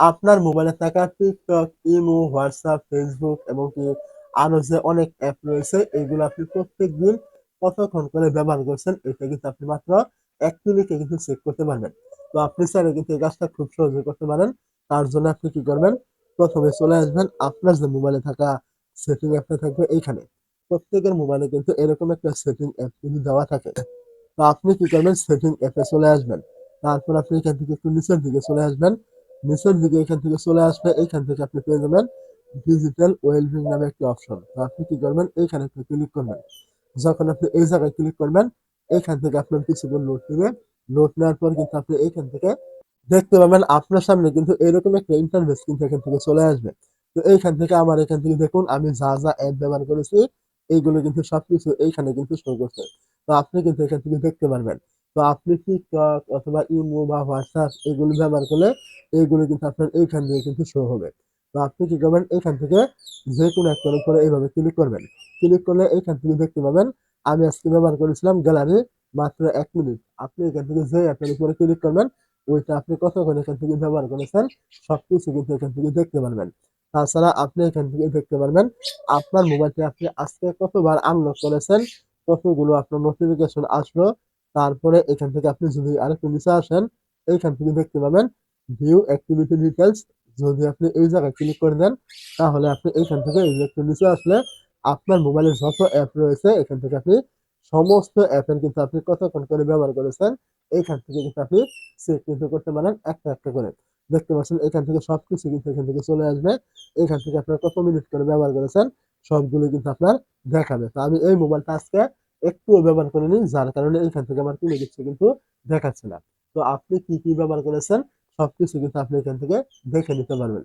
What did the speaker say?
আপনার মোবাইলে থাকা টিকটক, ইমো, হোয়াটসঅ্যাপ, ফেসবুক এবং কি আরও যে অনেক অ্যাপ রয়েছে এগুলো আপনি প্রত্যেকদিন কতক্ষণ করে ব্যবহার করছেন এটা কিন্তু আপনি মাত্র এক ক্লিকে কিন্তু চেক করতে পারবেন। তো আপনি চাইলে কিন্তু এই কাজটা খুব সহজে করতে পারেন। তার জন্য আপনি কি করবেন প্রথমে চলে আসবেন আপনার যে মোবাইলে থাকা সেটিং অ্যাপটা থাকবে এইখানে। প্রত্যেকের মোবাইলে কিন্তু এরকম একটা সেটিং অ্যাপ কিন্তু দেওয়া থাকে। তো আপনি কি করবেন সেটিং অ্যাপে চলে আসবেন। তারপর আপনি এখান থেকে একটু নিচের দিকে চলে আসবেন। নিচের দিকে এখান থেকে চলে আসবে, এখান থেকে আপনি পেয়ে যাবেন ডিজিটাল ওয়েলবিং নামে একটি অপশন তো আপনি কি করবেন? এইখানে একটু ক্লিক করবেন। যখন আপনি এই জায়গায় ক্লিক করবেন এইখান থেকে আপনার কিছুক্ষণ নোট নেবে। নোট নেওয়ার পর কিন্তু আপনি এখান থেকে দেখতে পাবেন আপনার সামনে কিন্তু এরকম একটা ইন্টারভেস কিন্তু এখান থেকে চলে আসবে। তো এইখান থেকে আমার এখান থেকে দেখুন, আমি যা যা অ্যাপ ব্যবহার করেছি এইগুলো কিন্তু সবকিছু এইখানে কিন্তু শো করছে। তো আপনি কিন্তু এখান থেকে দেখতে পারবেন। তো আপনি টিকটক অথবা ইমো বা হোয়াটসঅ্যাপ এগুলো ব্যবহার করলে এইগুলো কিন্তু আপনার এইখান থেকে কিন্তু শো হবে। তো আপনি কি করবেন? এইখান থেকে যে কোনো একটার উপরে এইভাবে ক্লিক করবেন। ক্লিক করলে এইখান থেকে দেখতে পাবেন, আমি আজকে ব্যবহার করেছিলাম গ্যালারি মাত্র এক মিনিট আপনি এখান থেকে যে অ্যাপের উপরে ক্লিক করবেন, ওইটা আপনি কতক্ষণ এখান থেকে ব্যবহার করেছেন সব কিছু কিন্তু এখান থেকে দেখতে পারবেন। তাছাড়া আপনি এখান থেকে দেখতে পারবেন, আপনার মোবাইলটি আপনি আজকে কতবার আনলক করেছেন, কতগুলো আপনার নোটিফিকেশন আসলো তারপরে এখান থেকে আপনি যদি আরেকটু নিচে আসেন, এইখান থেকে দেখতে পাবেন ভিউ অ্যাক্টিভিটি ডিটেলস যদি আপনি এই জায়গায় ক্লিক করে দেন, তাহলে আপনি এইখান থেকে এই একটু নিচে আসলে আপনার মোবাইলের যত অ্যাপ রয়েছে, এখান থেকে আপনি সমস্ত অ্যাপের কিন্তু আপনি কতক্ষণ করে ব্যবহার করেছেন, এইখান থেকে কিন্তু আপনি চেক কিন্তু করতে পারেন একটা একটা করে। দেখতে পাচ্ছেন এখান থেকে সব কিছু কিন্তু এখান থেকে চলে আসবে। এখান থেকে আপনার কত মিনিট করে ব্যবহার করেছেন, সবগুলো কিন্তু আপনার দেখাবে। তো আমি এই মোবাইলটা আজকে একটুও ব্যবহার করিনি যার কারণে এখান থেকে আমার কোনো কিছু কিন্তু দেখাচ্ছে না। তো আপনি কি কি ব্যবহার করেছেন, সবকিছু কিন্তু আপনি এখান থেকে দেখে নিতে পারবেন।